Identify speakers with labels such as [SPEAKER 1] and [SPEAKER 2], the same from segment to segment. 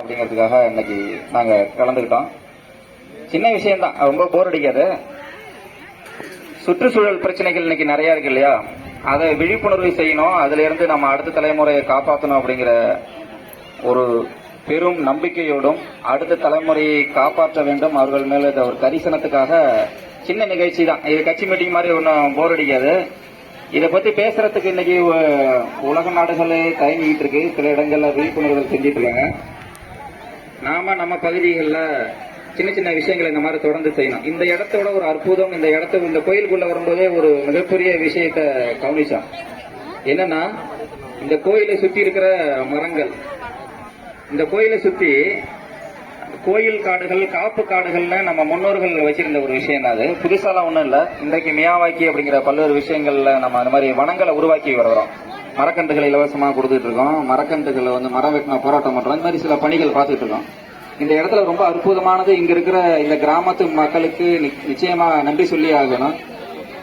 [SPEAKER 1] அப்படிங்கிறதுக்காக இன்னைக்கு நாங்க கலந்துக்கிட்டோம். சின்ன விஷயம்தான். ரொம்ப போர் அடிக்காது. சுற்றுச்சூழல் பிரச்சனைகள் இன்னைக்கு நிறைய இருக்கு இல்லையா? அதை விழிப்புணர்வு செய்யணும். அதுல இருந்து நம்ம அடுத்த தலைமுறையை காப்பாற்றணும் அப்படிங்கிற ஒரு பெரும் நம்பிக்கையோடும் அடுத்த தலைமுறையை காப்பாற்ற வேண்டும். அவர்கள் மேல இந்த ஒரு கரிசனத்துக்காக சின்ன நிகழ்ச்சி தான் இது கட்சி மீட்டிங் மாதிரி ஒன்றும் போர் அடிக்காது. இதை பத்தி பேசுறதுக்கு இன்னைக்கு உலக நாடுகளே தயங்கிட்டு இருக்கு. சில இடங்கள்ல விழிப்புணர்வு செஞ்சிட்டு இருக்காங்க. நாம நம்ம பகுதிகளில் சின்ன சின்ன விஷயங்களை இந்த மாதிரி தொடர்ந்து செய்யணும். இந்த இடத்தோட ஒரு அற்புதம் இந்த இடத்த இந்த கோயிலுக்குள்ள வரும்போதே ஒரு மிகப்பெரிய விஷயத்த கவனிச்சோம். என்னன்னா இந்த கோயிலை சுத்தி இருக்கிற மரங்கள் இந்த கோயிலை சுத்தி கோயில் காடுகள் காப்பு காடுகள்னு நம்ம முன்னோர்கள் வச்சிருந்த ஒரு விஷயம் தான் அது. புதுசாலாம் ஒன்றும் இல்லை. இன்றைக்கு மியாவாக்கி அப்படிங்கிற பல்வேறு விஷயங்கள்ல நம்ம அந்த மாதிரி வனங்களை உருவாக்கி வருகிறோம் மரக்கன்றுகளை இலவசமாக கொடுத்துட்டு இருக்கோம். மரக்கன்றுகளை வந்து மரம் வெட்டின போராட்டம் பண்றோம். இந்த மாதிரி சில பணிகள் பார்த்துட்டு இருக்கோம். இந்த இடத்துல ரொம்ப அற்புதமானது இங்க இருக்கிற இந்த கிராமத்து மக்களுக்கு நிச்சயமா நன்றி சொல்லி ஆகணும்.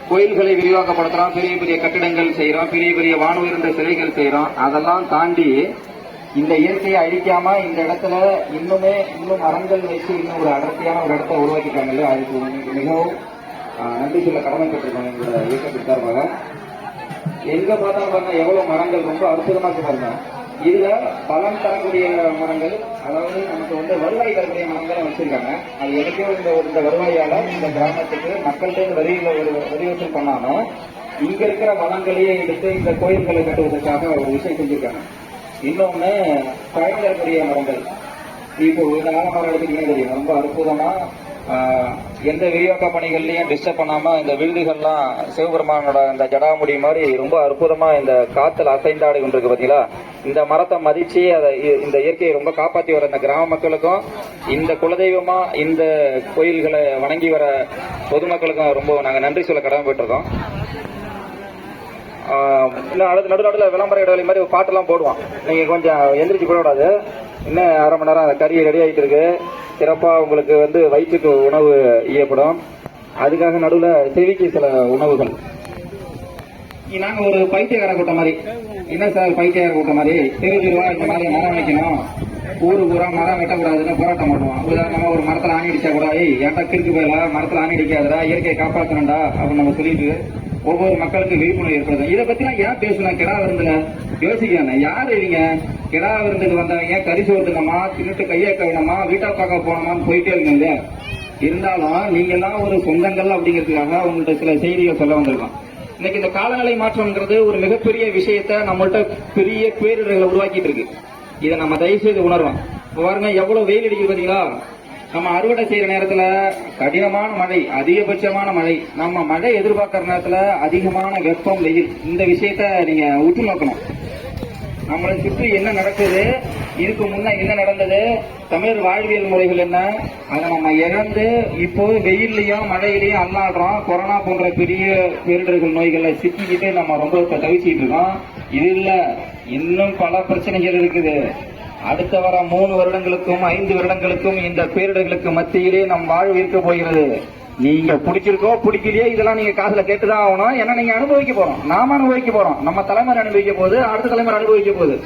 [SPEAKER 1] கோயில்களை விரிவாக்கப்படுத்துறோம். பெரிய பெரிய கட்டிடங்கள் செய்யறோம் பெரிய பெரிய வானுயர்ந்த சிலைகள் செய்யறோம் அதெல்லாம் தாண்டி இந்த இயற்கையை அழிக்காம இந்த இடத்துல இன்னுமே இன்னும் மரங்கள் வச்சு இன்னும் ஒரு அடர்த்தியான ஒரு இடத்த உருவாக்கிட்டாங்கல்ல அதுக்கு மிகவும் நன்றி சொல்ல கடமைப்பட்டிருக்கோம் எங்களோட இயக்கத்தின் சார்பாக. எங்க பார்த்தாலும் பாருங்க எவ்வளவு மரங்கள் ரொம்ப அற்புதமா இருக்கு பாருங்க. இதுல பலன் தரக்கூடிய மரங்கள் அதாவது நமக்கு வந்து வருவாய் தரக்கூடிய மரங்களும் வச்சிருக்காங்க. அது எனக்கும் இந்த இந்த வருவாயால இந்த கிராமத்துக்கு மக்கள்கிட்ட வரியில ஒரு வரி பண்ணாலும் இங்க இருக்கிற வளங்களையே எடுத்து இந்த கோயில்களை கட்டுவதற்காக ஒரு விஷயம் செஞ்சிருக்காங்க. இன்னொன்னு பயன் தரக்கூடிய மரங்கள். இப்போ இந்த காலமாக எடுத்துக்கிட்டே தெரியும் ரொம்ப அற்புதமா எந்த விரிவாக்க பணிகள்லையும் டிஸ்டர்ப் பண்ணாம இந்த விழுதுகள்லாம் சிவபெருமானோட இந்த ஜடாமுடி மாதிரி ரொம்ப அற்புதமா இந்த காத்துல அசைந்தாடி கொண்டிருக்கு பாத்தீங்களா? இந்த மரத்தை மதிச்சு அதை இ- இந்த இயற்கையை ரொம்ப காப்பாத்தி வர இந்த கிராம மக்களுக்கும் இந்த குலதெய்வமா இந்த கோயில்களை வணங்கி வர பொதுமக்களுக்கும் ரொம்ப நாங்க நன்றி சொல்ல கடமைப்பட்டிருக்கோம் ஆஹ் இன்னும் அடுத்த நடு நடுவில் விளம்பர இடைவெளி மாதிரி ஒரு பாட்டெல்லாம் போடுவான். நீங்க கொஞ்சம் எந்திரிச்சு போடக்கூடாது இன்னும் அரை மணி நேரம் கறி ரெடி ஆகிட்டு இருக்கு. சிறப்பா உங்களுக்கு வந்து வயிற்றுக்கு உணவு ஈயப்படும் அதுக்காக நடுவில் செவிக்கு சில உணவுகள். நாங்க ஒரு பைத்தியக்கார கூட்டம் மாதிரி. என்ன சார் பைத்தியக்கார கூட்டம் மாதிரி? தெரு தெருவா இந்த மாதிரி மரம் வைக்கணும். ஊரு பூரா மரம் வெட்டக்கூடாதுன்னு போராட்டம் பண்ணுவோம். உதாரணமாக ஒரு மரத்தில் ஆணி அடிச்சா கூட "ஏய், ஏன்டா கிறுக்கு போயிடலாம் மரத்துல ஆணி அடிக்காதடா? இயற்கையை காப்பாற்றணும்டா அப்படின்னு நம்ம சொல்லிட்டு ஒவ்வொரு மக்களுக்கு விழிப்புணர்வு ஏற்படுத்தும். இதை பத்தி நான் ஏன் பேசணும் கிடா விருந்துல யோசிக்கணும் யார் இவங்க கிடா விருந்துக்கு வந்தவங்க கறி சோத்துனமா தின்னுட்டு கையை கவினமா வீட்டா பார்க்க போனோமான்னு போயிட்டே இருக்கீங்க இல்லையா? இருந்தாலும் நீங்க எல்லாம் ஒரு சொந்தங்கள் அப்படிங்கிறதுக்காக உங்கள்கிட்ட சில செய்திகள் சொல்ல வந்திருக்கோம். இன்னைக்கு இந்த காலநிலை மாற்றம்ங்கிறது ஒரு மிகப்பெரிய விஷயத்த நம்மள்ட்ட பெரிய பேரிடர்களை உருவாக்கிட்டு இருக்கு. இதை நம்ம தயவு செய்து உணர்வோம் பாருங்க எவ்வளவு வெயில் அடிக்குது பாத்தீங்களா? நம்ம அறுவடை செய்யற நேரத்துல கடினமான மழை அதிகபட்சமான மழை நம்ம மழை எதிர்பார்க்கிற நேரத்துல அதிகமான வெப்பம் வெயில். இந்த விஷயத்த நீங்க உற்று நோக்கணும். நம்மளை சுற்றி என்ன நடக்குது இதுக்கு முன்ன என்ன நடந்தது தமிழர் வாழ்வியல் முறைகள் என்ன அதை நம்ம இழந்து இப்போ வெயில்லையும் மழையிலையும் அல்லாடுறோம். கொரோனா போன்ற பெரிய பேரிடர்கள் நோய்களை சிக்கிக்கிட்டு நம்ம ரொம்ப தவிச்சிட்டு இருக்கோம். இது இல்ல இன்னும் பல பிரச்சனைகள் இருக்குது. அடுத்த வர மூணு வருடங்களுக்கும் ஐந்து வருடங்களுக்கும் இந்த பேரிடர்களுக்கு மத்தியிலே நம் வாழ்வு இருக்க போகிறது. நீங்க பிடிச்சிருக்கோ பிடிக்கலையே இதெல்லாம் நீங்க காதுல கேட்டுதான் ஆகணும். ஏன்னா நீங்க அனுபவிக்க போறோம். நாம அனுபவிக்க போறோம். நம்ம தலைமுறை அனுபவிக்க போகுது அடுத்த தலைமுறை அனுபவிக்க போகுது.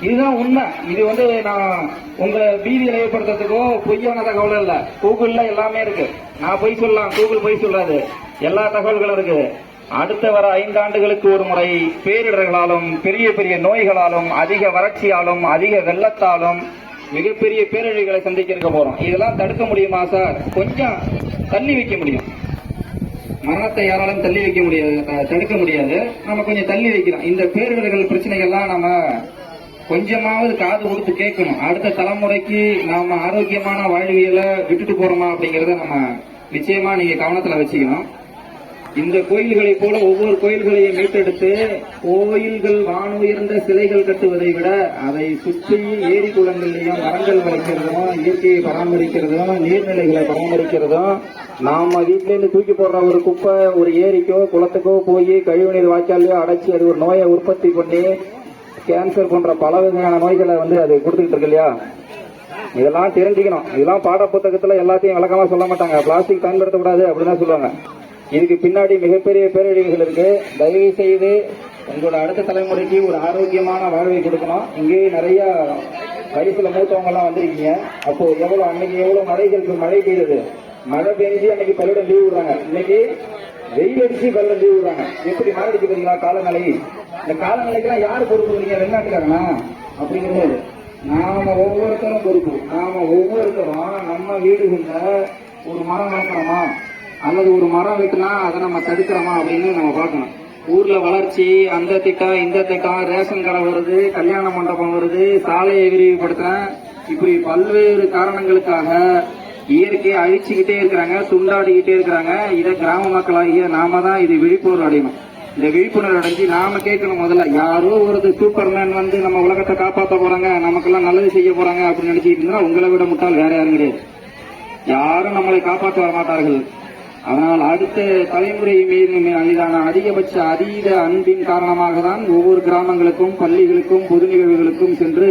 [SPEAKER 1] இதுதான் உண்மை. இது வந்து நான் உங்க பீதியை ஏற்படுத்துறதுக்கோ பொய்யான தகவல் இல்ல. கூகுள்ல எல்லாமே இருக்கு. நான் பொய் சொல்லலாம் கூகுள் பொய் சொல்லாது. எல்லா தகவல்களும் இருக்குது அடுத்த வர ஐந்தாண்டுகளுக்கு ஒரு முறை பேரிடர்களாலும் பெரிய பெரிய நோய்களாலும் அதிக வறட்சியாலும் அதிக வெள்ளத்தாலும் மிகப்பெரிய பேரழிவுகளை சந்திக்க இருக்க போறோம். இதெல்லாம் தடுக்க முடியுமா சார்? கொஞ்சம் தள்ளி வைக்க முடியும். மரணத்தை யாராலும் தள்ளி வைக்க முடியாது தடுக்க முடியாது. நம்ம கொஞ்சம் தள்ளி வைக்கிறோம். இந்த பேரிடர்கள் பிரச்சனைகள்லாம் நம்ம கொஞ்சமாவது காது கொடுத்து கேட்கணும். அடுத்த தலைமுறைக்கு நாம ஆரோக்கியமான வாழ்வியலை விட்டுட்டு போறோமா அப்படிங்கறத நம்ம நிச்சயமா நீங்க கவனத்துல வச்சுக்கணும். இந்த கோயில்களை போல ஒவ்வொரு கோயில்களையும் மீட்டெடுத்து கோயில்கள் வானுயர்ந்த சிலைகள் கட்டுவதை விட அதை சுற்றி ஏரி குளங்கள்லையும் மரங்கள் வளர்க்கிறதும் இயற்கையை பராமரிக்கிறதும் நீர்நிலைகளை பராமரிக்கிறதும் நாம வீட்டிலேருந்து தூக்கி போடுற ஒரு குப்பை ஒரு ஏரிக்கோ குளத்துக்கோ போய் கழிவுநீர் வாய்க்காலையோ அடைச்சி அது ஒரு நோயை உற்பத்தி பண்ணி கேன்சர் போன்ற பல வகையான நோய்களை வந்து அது கொடுத்துக்கிட்டு இருக்கு இல்லையா? இதெல்லாம் தெரிஞ்சுக்கணும். இதெல்லாம் பாட புத்தகத்துல எல்லாத்தையும் விளக்கமா சொல்ல மாட்டாங்க. பிளாஸ்டிக் பயன்படுத்தக்கூடாது அப்படின்னு தான் சொல்லுவாங்க. இதுக்கு பின்னாடி மிகப்பெரிய பேரழிவுகள் இருக்கு. தயவு செய்து உங்களோட அடுத்த தலைமுறைக்கு ஒரு ஆரோக்கியமான வாழ்வை கொடுக்கணும். இங்கேயே நிறைய வயசுல மூத்தவங்கெல்லாம் வந்திருக்கீங்க. அப்போ எவ்வளவு அன்னைக்கு எவ்வளவு மழைகளுக்கு மழை பெய்யுது? மழை பெஞ்சு அன்னைக்கு பள்ளியிடம் லீவ் விடுறாங்க. இன்னைக்கு வெயில் அடிச்சு பள்ளியிடம் லீவ் விடுறாங்க. எப்படி மாறிடுச்சு பாத்தீங்களா? காலநிலை. இந்த காலநிலைக்கெல்லாம் யாரு பொறுப்பு நீங்க வெளிநாட்டுக்காரனா? அப்படிங்கிறது. நாம ஒவ்வொருத்தரும் பொறுப்பு. நாம ஒவ்வொருத்தரும் நம்ம வீடுகள்ல ஒரு மரம் வளர்க்கணுமா? அல்லது ஒரு மரம் வெட்டினா அதை நம்ம தடுக்கிறோமா அப்படின்னு நம்ம பார்க்கணும். ஊர்ல வளர்ச்சி அந்த திட்டம் இந்த திட்டம் ரேஷன் கடை வருது கல்யாண மண்டபம் வருது சாலையை விரிவுபடுத்துறேன். இப்படி பல்வேறு காரணங்களுக்காக இயற்கையை அழிச்சுக்கிட்டே இருக்கிறாங்க துண்டாடிக்கிட்டே இருக்கிறாங்க. இதை கிராம மக்களாகிய நாம தான் இது விழிப்புணர்வு அடையணும். இந்த விழிப்புணர்வு அடைஞ்சு நாம கேட்கணும் முதல்ல யாரோ ஒரு சூப்பர்மேன் வந்து நம்ம உலகத்தை காப்பாற்ற போறாங்க நமக்கெல்லாம் நல்லது செய்ய போறாங்க அப்படின்னு நினைச்சிட்டு இருந்தா உங்களை விட முட்டால் வேற யாரும் கிடையாது. யாரும் நம்மளை காப்பாற்ற வர மாட்டார்கள் ஆனால் அடுத்த தலைமுறை மீது மீதான அதிகபட்ச அதீத அன்பின் காரணமாக தான் ஒவ்வொரு கிராமங்களுக்கும் பள்ளிகளுக்கும் பொது நிகழ்வுகளுக்கும் சென்று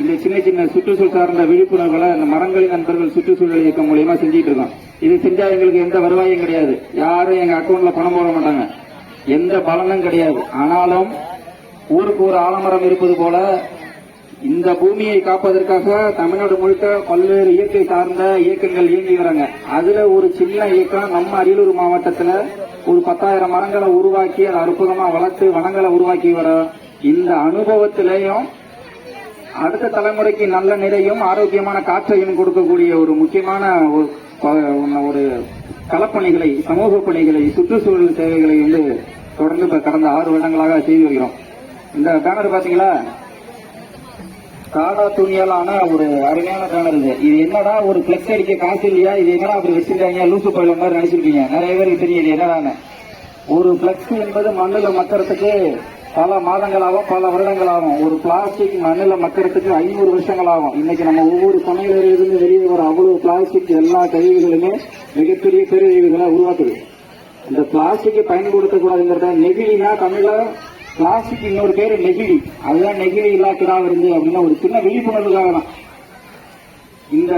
[SPEAKER 1] இந்த சின்ன சின்ன சுற்றுச்சூழல் சார்ந்த விழிப்புணர்வுகளை அந்த மரங்களின் நண்பர்கள் சுற்றுச்சூழல் இயக்கம் மூலியமா செஞ்சிட்டு இருக்கோம். இது செஞ்சா எங்களுக்கு எந்த வருவாயும் கிடையாது. யாரும் எங்க அக்கௌண்ட்ல பணம் போட மாட்டாங்க. எந்த பலனும் கிடையாது. ஆனாலும் ஊருக்கு ஒரு ஆலமரம் இருப்பது போல இந்த பூமியை காப்பதற்காக தமிழ்நாடு முழுக்க பல்வேறு இயற்கை சார்ந்த இயக்கங்கள் இயங்கி வராங்க அதுல ஒரு சின்ன இயக்கம் நம்ம அரியலூர் மாவட்டத்துல ஒரு பத்தாயிரம் மரங்களை உருவாக்கி அதை அற்புதமா வளர்த்து வனங்களை உருவாக்கி வர இந்த அனுபவத்திலையும் அடுத்த தலைமுறைக்கு நல்ல நிறையும் ஆரோக்கியமான காற்றையும் கொடுக்கக்கூடிய ஒரு முக்கியமான ஒரு களப்பணிகளை சமூக பணிகளை சுற்றுச்சூழல் சேவைகளை வந்து தொடர்ந்து கடந்த ஆறு வருடங்களாக செய்து வருகிறோம். இந்த பேனர் பாத்தீங்களா காடா துணியாலான ஒரு அருமையான பேனர் இது. இது என்னடா ஒரு பிளக்ஸ் அடிக்க காசு இல்லையா? இது என்னடா அப்படி வச்சிருக்காங்க? லூசு பயில மாதிரி நினைச்சிருக்கீங்க. நிறைய பேருக்கு தெரியல என்னடான ஒரு பிளக்ஸ் என்பது மண்ணில் மக்கறதுக்கு பல மாதங்களாகும் பல வருடங்களாகும் ஒரு பிளாஸ்டிக் மண்ணில் மக்கறதுக்கு ஐநூறு வருஷங்கள் ஆகும் இன்னைக்கு நம்ம ஒவ்வொரு சமையலிருந்து வெளியே வர அவ்வளவு பிளாஸ்டிக் எல்லா கழிவுகளுமே மிகப்பெரிய பேரழிவுகளை உருவாக்குது. இந்த பிளாஸ்டிக்கை பயன்படுத்தக்கூடாதுங்கிறத நெகிழினா தமிழ்ல பிளாஸ்டிக் இன்னொரு பேரு நெகிழி. அதுதான் நெகிழி இல்லாக்கிடா இருந்து அப்படின்னா ஒரு சின்ன விழிப்புணர்வுக்காக தான். இந்த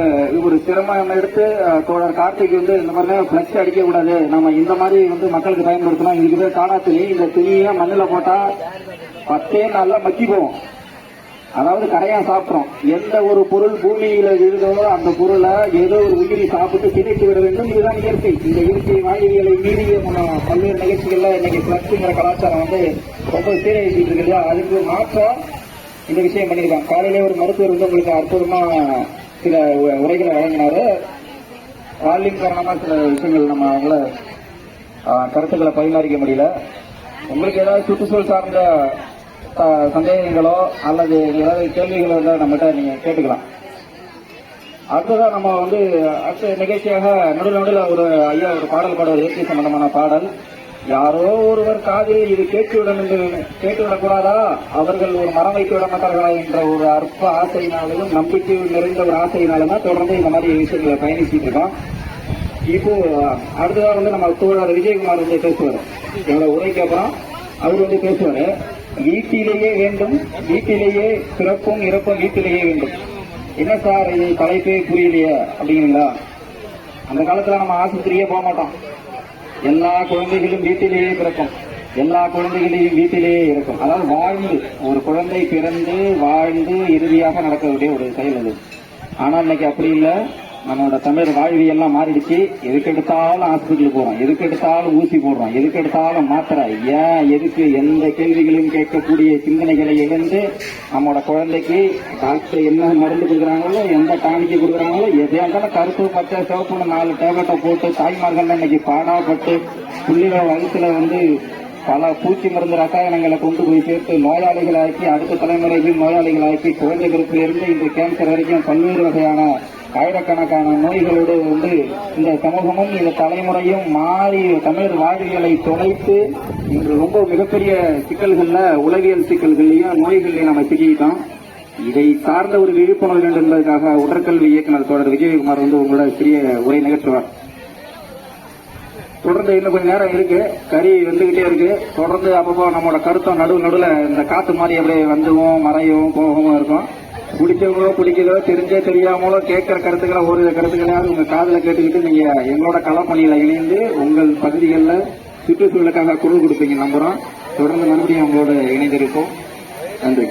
[SPEAKER 1] ஒரு சிரமம் எடுத்து தோழர் கார்த்திக் வந்து இந்த மாதிரி பிளக்ஸ் அடிக்க கூடாது நம்ம இந்த மாதிரி வந்து மக்களுக்கு பயன்படுத்தலாம் இதுக்கு பேர் காணா துணி இந்த துணியை மண்ணில் போட்டா பத்தே நாள்ல மக்கி போகும். அதாவது கரையாக சாப்பிட்றோம். எந்த ஒரு பொருள் பூமியில விழுதோ அந்த பொருளை ஏதோ ஒரு உயிரி சாப்பிட்டு சிதைத்து விட வேண்டும். இதுதான் இயற்கை. இந்த இயற்கை வாழ்வியலை மீறிய பல்வேறு நிகழ்ச்சிகள்ல இன்னைக்கு பிளஸ்ங்கிற கலாச்சாரம் வந்து ரொம்ப சீரழிச்சிட்டு இருக்கு இல்லையா? அதுக்கு மாற்றம் இந்த விஷயம் பண்ணியிருக்காங்க. காலையிலே ஒரு மருத்துவர் வந்து உங்களுக்கு அற்புதமா சில உரைகளை வழங்கினாரு. வால்யூம் காரணமா சில விஷயங்கள் நம்ம அவங்கள கருத்துக்களை பரிமாறிக்க முடியல. உங்களுக்கு ஏதாவது சுற்றுச்சூழல் சார்ந்த சந்தேகங்களோ அல்லது ஏதாவது கேள்விகளோ இருந்தால் நம்மகிட்ட நீங்க கேட்டுக்கலாம். அடுத்ததான் நம்ம வந்து அடுத்த நிகழ்ச்சியாக நடுவில் நடுவில் ஒரு ஐயா ஒரு பாடல் பாடுவார். இயற்கை சம்பந்தமான பாடல். யாரோ ஒருவர் காதில் இது கேட்டுவிடும் என்று கேட்டுவிடக்கூடாதா? அவர்கள் ஒரு மரம் வைத்து விட மாட்டார்களா என்ற ஒரு அற்ப ஆசையினாலும் நம்பிக்கை நிறைந்த ஒரு ஆசையினாலும் தான் தொடர்ந்து இந்த மாதிரி விஷயங்களை பயணிச்சுட்டு இருக்கோம். இப்போ அடுத்ததாக வந்து நம்ம தோழர் விஜயகுமார் வந்து பேசுவார். என்னோட உரைக்கு அப்புறம் அவர் வந்து பேசுவார். வீட்டிலேயே வேண்டும் வீட்டிலேயே பிறப்பும் இறப்பும் வீட்டிலேயே வேண்டும். என்ன சார் இது தலைப்பே புரியலையே அப்படிங்களா அந்த காலத்துல நம்ம ஆஸ்பத்திரியே போக மாட்டோம். எல்லா குழந்தைகளும் வீட்டிலேயே பிறக்கும். எல்லா குழந்தைகளையும் வீட்டிலேயே இருக்கும். அதாவது வாழ்ந்து ஒரு குழந்தை பிறந்து வாழ்ந்து இறுதியாக நடக்கக்கூடிய ஒரு செயல் அது. ஆனா இன்னைக்கு அப்படி இல்லை. நம்மளோட தமிழர் வாழ்வியெல்லாம் மாறிடுச்சு. எதுக்கு எடுத்தாலும் ஹாஸ்பிட்டலுக்கு போறோம். எதுக்கு எடுத்தாலும் ஊசி போடுறோம். எதுக்கு எடுத்தாலும் மாத்திரை. ஏன் எதுக்கு எந்த கேள்விகளையும் கேட்கக்கூடிய சிந்தனைகளை இழந்து நம்மளோட குழந்தைக்கு டாக்டர் என்ன மருந்து கொடுக்குறாங்களோ எந்த டானிக்கு கொடுக்குறாங்களோ எதையா இருந்தாலும் கருப்பு பச்சை சிவப்புன்னு நாலு டேப்லெட்டை போட்டு தாய்மார்கள் இன்னைக்கு பாடாப்பட்டு புள்ளிகள் வயசுல வந்து பல பூச்சி மருந்து ரசாயனங்களை கொண்டு போய் சேர்த்து நோயாளிகளாக்கி அடுத்த தலைமுறைகள் நோயாளிகளாக்கி குழந்தைகளுக்கு இருந்து இந்த கேன்சர் வரைக்கும் பல்வேறு வகையான ஆயிரக்கணக்கான நோய்களோடு வந்து இந்த சமூகமும் இந்த தலைமுறையும் மாறி தமிழர் வாழ்வியலை தொலைத்து இன்று ரொம்ப மிகப்பெரிய சிக்கல்கள்ல உளவியல் சிக்கல்கள்லையும் நோய்கள்லையும் நம்ம சிக்கிட்டோம் இதை சார்ந்த ஒரு விழிப்புணர்வு வேண்டும் என்பதற்காக உடற்கல்வி இயக்குனர் தொடர் விஜயகுமார் வந்து உங்களோட சிறிய உரை நிகழ்த்துவார். தொடர்ந்து இன்னும் கொஞ்சம் நேரம் இருக்கு. கறி வந்துகிட்டே இருக்கு. தொடர்ந்து அப்பப்போ நம்மளோட கருத்தம் நடுவு நடுவில் இந்த காத்து மாதிரி அப்படியே வந்துவும் மறையவும் போகவும் இருக்கும். பிடிச்சவங்களோ பிடிக்கலோ தெரிஞ்சே தெரியாமலோ கேட்கிற கருத்துக்களை ஒரு கருத்துக்களையாவது உங்க காதில் கேட்டுக்கிட்டு நீங்க எங்களோட களப்பணியில இணைந்து உங்கள் பகுதிகளில் சுற்றுச்சூழலுக்காக குரல் கொடுப்பீங்க நம்புறோம். தொடர்ந்து மறுபடியும் உங்களோட இணைந்திருப்போம். நன்றி.